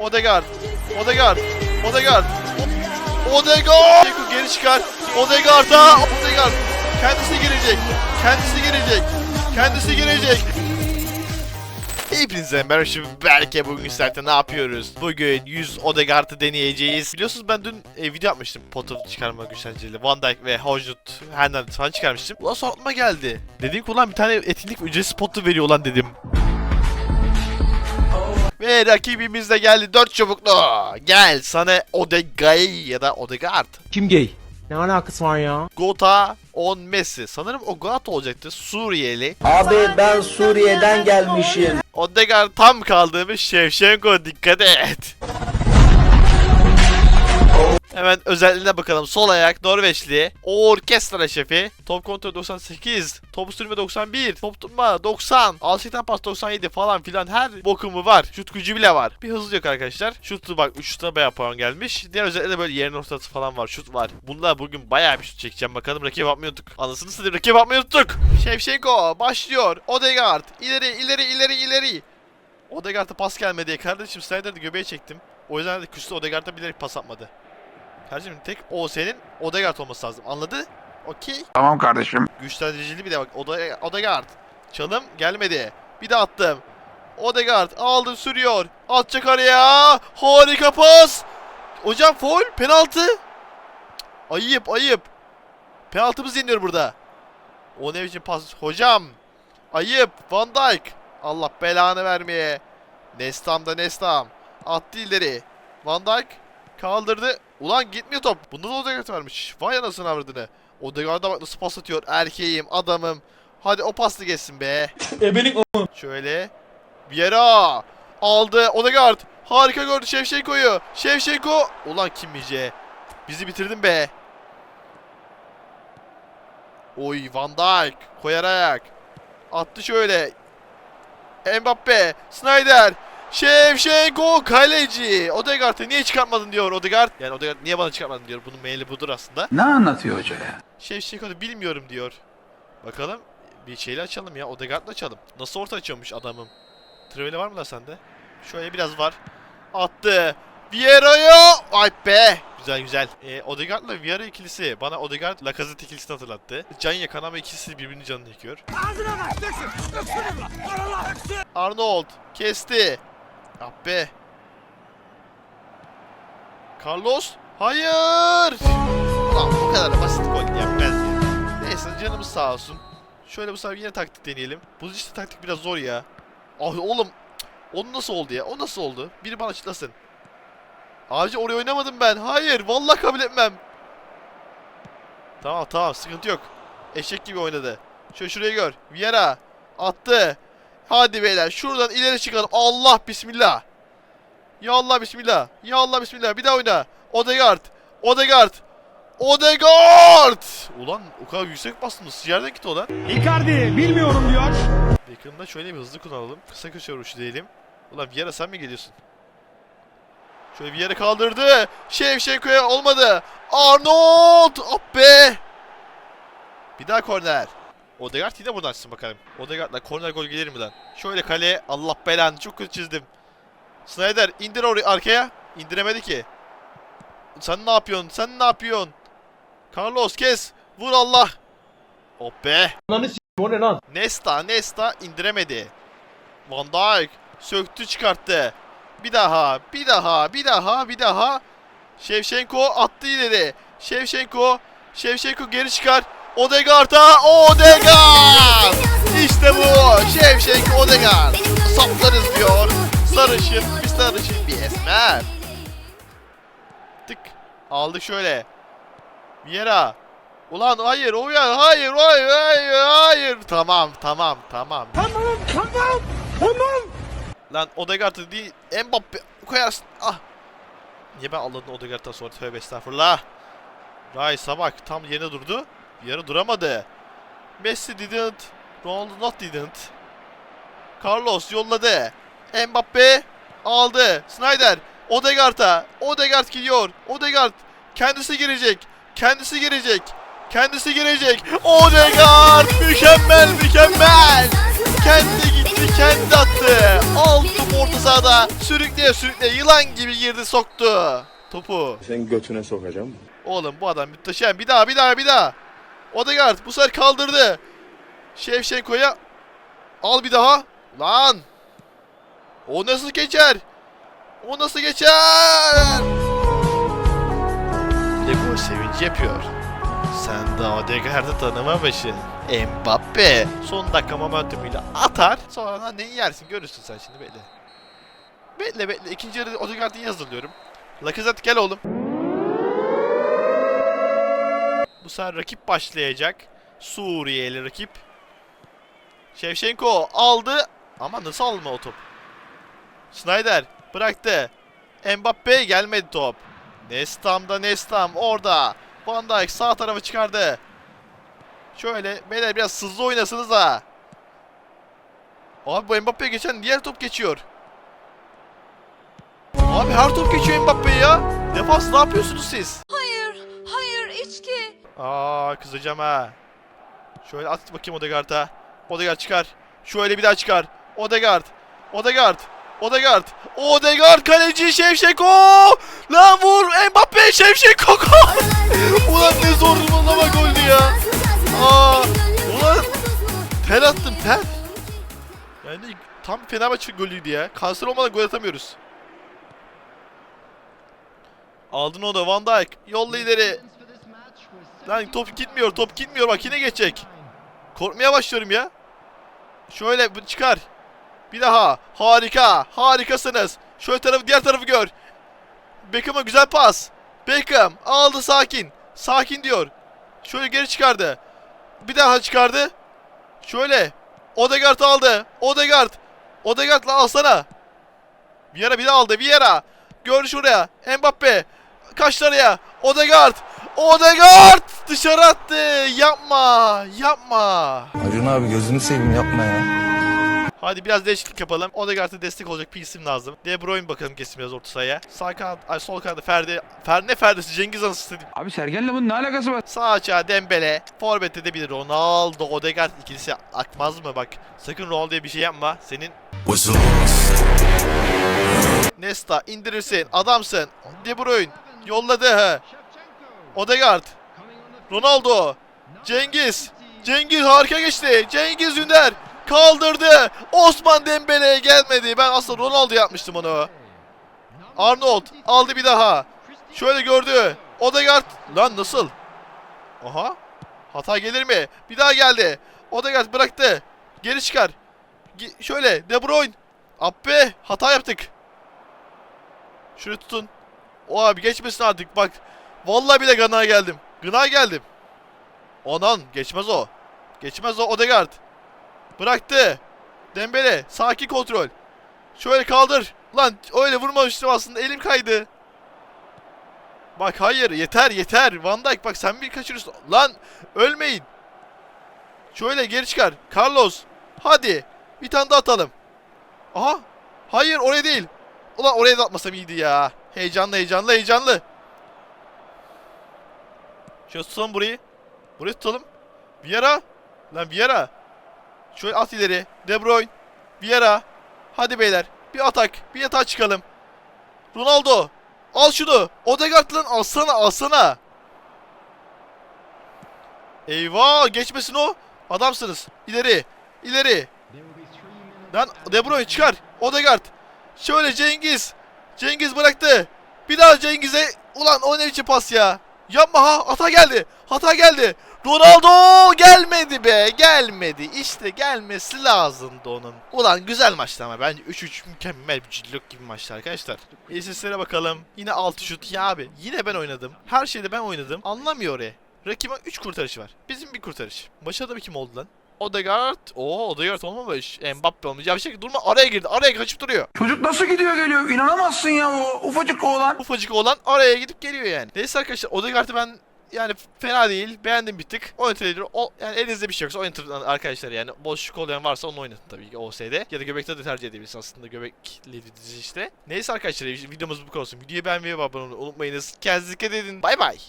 Odegaard. Odegaard. Odegaard. Odegaard. Ceko geri çıkar. Odegaard'a. Odegaard. Kendisi girecek. Kendisi girecek. Kendisi girecek. Hepinize merhaba şimdi Berke bugün sizlerle ne yapıyoruz? Bugün 100 Odegaard'ı deneyeceğiz. Biliyorsunuz ben dün e, video yapmıştım Pot'u çıkarma güçlenceli. Van Dijk ve Hojlund Hernandez falan çıkarmıştım. Ulan sonra geldi. Dedim ki ulan bir tane etkinlik ücretsiz potu veriyor ulan dedim. Ve rakibimiz de geldi 4 çubuklu. Gel sana Odegaard ya da Odegaard. Kim gay? Ne alakası var ya? Gota on Messi. Sanırım o Gota olacaktı. Suriyeli. Abi ben Suriye'den gelmişim. Odegaard tam kaldığımız Şevşenko dikkat et. Hemen özelliğine bakalım. Sol ayak Norveçli. Orkestra şefi. Top kontrol 98. Top sürme 91. Top tutma 90. Alçaktan pas 97 falan filan her bokumu var. Şut gücü bile var. Bir hızlı yok arkadaşlar. Şutu bak 3 şuta bayağı puan gelmiş. Diğer özellikle böyle yerin ortası falan var. Şut var. Bunlar bugün bayağı bir şut çekeceğim. Bakalım rakip unuttuk. Anasını satayım rakip unuttuk. Şevşenko başlıyor. Odegaard ileri ileri ileri ileri. Odegaard'a pas gelmedi. Kardeşim Snyder'ı göbeğe çektim. O yüzden de küçük Odegaard'a bilerek pas atmadı. Kardeşim tek o senin Odegaard olması lazım. Anladı? Okey. Tamam kardeşim. Güçlendiricili bir de bak. Ode Odegaard. Çalım gelmedi. Bir de attım. Odegaard aldı sürüyor. Atacak araya. Harika pas. Hocam foul. Penaltı. Ayıp ayıp. Penaltımız yeniyor burada. O ne biçim pas. Hocam. Ayıp. Van Dijk. Allah belanı vermeye. Nestam da Nestam. Attı ileri. Van Dijk kaldırdı. Ulan gitmiyor top. Bunda da Odegaard varmış. Vay anasını avradını. Odegaard'a bak nasıl pas atıyor. Erkeğim, adamım. Hadi o paslı geçsin be. Ebelik Şöyle. Viera. Aldı. Odegaard. Harika gördü Şevşenko'yu. Şevşenko. Ulan Kim Mice. Bizi bitirdin be. Oy Van Dijk. Koyar ayak. Attı şöyle. Mbappe. Snyder. Şevşenko kaleci. Odegaard'ı niye çıkartmadın diyor Odegaard. Yani Odegaard niye bana çıkartmadın diyor. Bunun maili budur aslında. Ne anlatıyor hoca ya? Şevşenko'da bilmiyorum diyor. Bakalım bir şeyle açalım ya. Odegaard'la açalım. Nasıl orta açıyormuş adamım. Triveli var mı da sende? Şöyle biraz var. Attı. Vieira'ya. Ay be. Güzel güzel. Ee, Odegaard'la Vieira ikilisi bana Odegaard Lacazette ikilisini hatırlattı. Can yakan ama ikisi birbirinin canını yakıyor. Arnold kesti. Ah be. Carlos. Hayır. Ulan bu kadar basit gol yenmez. Neyse canımız sağ olsun. Şöyle bu sefer yine taktik deneyelim. Bu işte taktik biraz zor ya. Ah oğlum. Onu nasıl oldu ya? O nasıl oldu? Biri bana açıklasın. Abici oraya oynamadım ben. Hayır. Vallahi kabul etmem. Tamam tamam sıkıntı yok. Eşek gibi oynadı. Şöyle şuraya gör. Viera. Attı. Hadi beyler şuradan ileri çıkalım. Allah bismillah. Ya Allah bismillah. Ya Allah bismillah. Bir daha oyna. Odegaard. Odegaard. Odegaard! Ulan o kadar yüksek bastınız. Yerden gitti o lan. Icardi bilmiyorum diyor. Beckham'da şöyle bir hızlı kullanalım. Kısa köşe vuruşu diyelim. Ulan Vieira sen mi geliyorsun? Şöyle Vieira kaldırdı. Şevşenko'ya olmadı. Arnold! Ah be! Bir daha korner. Odegaard yine buradan açsın bakalım. Odegaard'la korner gol gelir mi lan? Şöyle kaleye. Allah belanı çok kötü çizdim. Snyder indir orayı arkaya. İndiremedi ki. Sen ne yapıyorsun? Sen ne yapıyorsun? Carlos kes. Vur Allah. Oh be. Ananı o ne lan? Nesta, Nesta indiremedi. Van Dijk söktü çıkarttı. Bir daha, bir daha, bir daha, bir daha. Şevşenko attı ileri. Şevşenko, Şevşenko geri çıkar. Odegaard'a, Odegaard! İşte bu. Şevşenko Odegaard. Saplarız diyor. Sarışın, bir sarışın, bir esmer. Tık. Aldı şöyle. Viera. Ulan hayır o ya hayır hayır hayır hayır. Tamam tamam tamam. Tamam tamam tamam. Lan Odegaard'ı değil Mbappe koyarsın. Ah. Niye ben Allah'ın Odegaard'dan sonra tövbe estağfurullah. Rice'a bak tam yerine durdu. Yarı duramadı. Messi didn't. Ronaldo not didn't. Carlos yolladı. Mbappe aldı. Snyder Odegaard'a. Odegaard gidiyor. Odegaard kendisi girecek. Kendisi girecek. Kendisi girecek. Odegaard mükemmel mükemmel. Kendi gitti kendi attı. Aldı orta sahada. Sürükleye sürükleye yılan gibi girdi soktu. Topu. Senin götüne sokacağım. Oğlum bu adam müthişem. Bir daha bir daha bir daha. Odegaard bu sefer kaldırdı. Şevşenko'ya al bir daha. Lan. O nasıl geçer? O nasıl geçer? Bir de gol sevinci yapıyor. Sen daha Odegaard'ı tanımamışsın. Mbappe. Son dakika momentumuyla atar. Sonra neyi yersin görürsün sen şimdi bekle. Bekle bekle. İkinci yarıda Odegaard'ı iyi hazırlıyorum. Lacazette gel oğlum. Bu sefer rakip başlayacak. Suriyeli rakip. Şevşenko aldı. Ama nasıl alma o top? Snyder bıraktı. Mbappe gelmedi top. Nestam'da Nestam orada. Van Dijk sağ tarafa çıkardı. Şöyle beyler biraz hızlı oynasınız da. Abi bu Mbappe'ye geçen diğer top geçiyor. Abi her top geçiyor Mbappe ya. Defans ne yapıyorsunuz siz? Aa kızacağım ha. Şöyle at bakayım Odegaard'a. Odegaard çıkar. Şöyle bir daha çıkar. Odegaard. Odegaard. Odegaard. Odegaard kaleci Şevşeko. Lan vur Mbappe Şevşeko. Ulan ne zor ama goldü ya. Aa, ulan ter attım ter. Yani tam Fenerbahçe golüydü ya. Kanser olmadan gol atamıyoruz. Aldın o da Van Dijk. Yolla ileri. Lan top gitmiyor, top gitmiyor. Bak yine geçecek. Korkmaya başlıyorum ya. Şöyle çıkar. Bir daha. Harika. Harikasınız. Şöyle tarafı, diğer tarafı gör. Beckham'a güzel pas. Beckham aldı sakin. Sakin diyor. Şöyle geri çıkardı. Bir daha çıkardı. Şöyle. Odegaard aldı. Odegaard. Odegaard'la alsana. Vieira bir daha aldı. Vieira. Gör şuraya. Mbappe. Kaçlarıya. Odegaard. Odegaard dışarı attı. Yapma. Yapma. Acun abi gözünü seveyim yapma ya. Hadi biraz değişiklik yapalım. Odegaard'a destek olacak bir isim lazım. De Bruyne bakalım kesin biraz orta sahaya. Sağ kanat, ay sol kanatta Ferdi. Fer ne Ferdi'si Cengiz Han'sı Abi Sergen'le bunun ne alakası var? Sağ açığa Dembele. Forvet'te de bir Ronaldo, Odegaard ikilisi akmaz mı bak. Sakın Ronaldo'ya bir şey yapma. Senin Nesta indirirsin. Adamsın. De Bruyne yolladı. Odegaard. Ronaldo. Cengiz. Cengiz harika geçti. Cengiz Ünder kaldırdı. Osman Dembele'ye gelmedi. Ben aslında Ronaldo yapmıştım onu. Arnold aldı bir daha. Şöyle gördü. Odegaard. Lan nasıl? Aha. Hata gelir mi? Bir daha geldi. Odegaard bıraktı. Geri çıkar. Ge- şöyle De Bruyne. Appe hata yaptık. Şunu tutun. O abi geçmesin artık bak. Vallahi bile gına geldim. Gına geldim. Onan geçmez o. Geçmez o Odegaard. Bıraktı. Dembele sakin kontrol. Şöyle kaldır. Lan öyle vurmamıştım aslında elim kaydı. Bak hayır yeter yeter. Van Dijk bak sen bir kaçırıyorsun. Lan ölmeyin. Şöyle geri çıkar. Carlos. Hadi. Bir tane daha atalım. Aha. Hayır oraya değil. Ulan oraya da atmasam iyiydi ya. Heyecanlı heyecanlı heyecanlı. Şöyle tutalım burayı. Burayı tutalım. Vieira. Lan Vieira. Şöyle at ileri. De Bruyne. Vieira. Hadi beyler. Bir atak. Bir yatağa çıkalım. Ronaldo. Al şunu. Odegaard lan alsana alsana. Eyvah geçmesin o. Adamsınız. İleri. İleri. Lan De Bruyne çıkar. Odegaard. Şöyle Cengiz. Cengiz bıraktı. Bir daha Cengiz'e. Ulan o ne biçim pas ya. Yapma ha. Hata geldi. Hata geldi. Ronaldo gelmedi be. Gelmedi. İşte gelmesi lazımdı onun. Ulan güzel maçtı ama bence 3-3 mükemmel bir cillok gibi maçtı arkadaşlar. İstatistiklere bakalım. Yine 6 şut. Ya abi yine ben oynadım. Her şeyde ben oynadım. Anlamıyor oraya. Rakibin 3 kurtarışı var. Bizim bir kurtarış. Başa da bir kim oldu lan? Odegaard. Oo Odegaard olmamış. Mbappe olmuş. Ya bir şey durma araya girdi. Araya kaçıp duruyor. Çocuk nasıl gidiyor geliyor? İnanamazsın ya o ufacık oğlan. Ufacık olan araya gidip geliyor yani. Neyse arkadaşlar Odegaard'ı ben yani fena değil. Beğendim bir tık. Oynatılır. O, yani elinizde bir şey yoksa oynatın arkadaşlar yani. Boşluk olayan varsa onu oynatın tabii ki OS'de. Ya da göbekte de tercih edebilirsiniz aslında. Göbekli dizi işte. Neyse arkadaşlar videomuz bu kadar olsun. Videoyu beğenmeyi ve abone olmayı unutmayınız. Kendinize dikkat edin. Bay bay.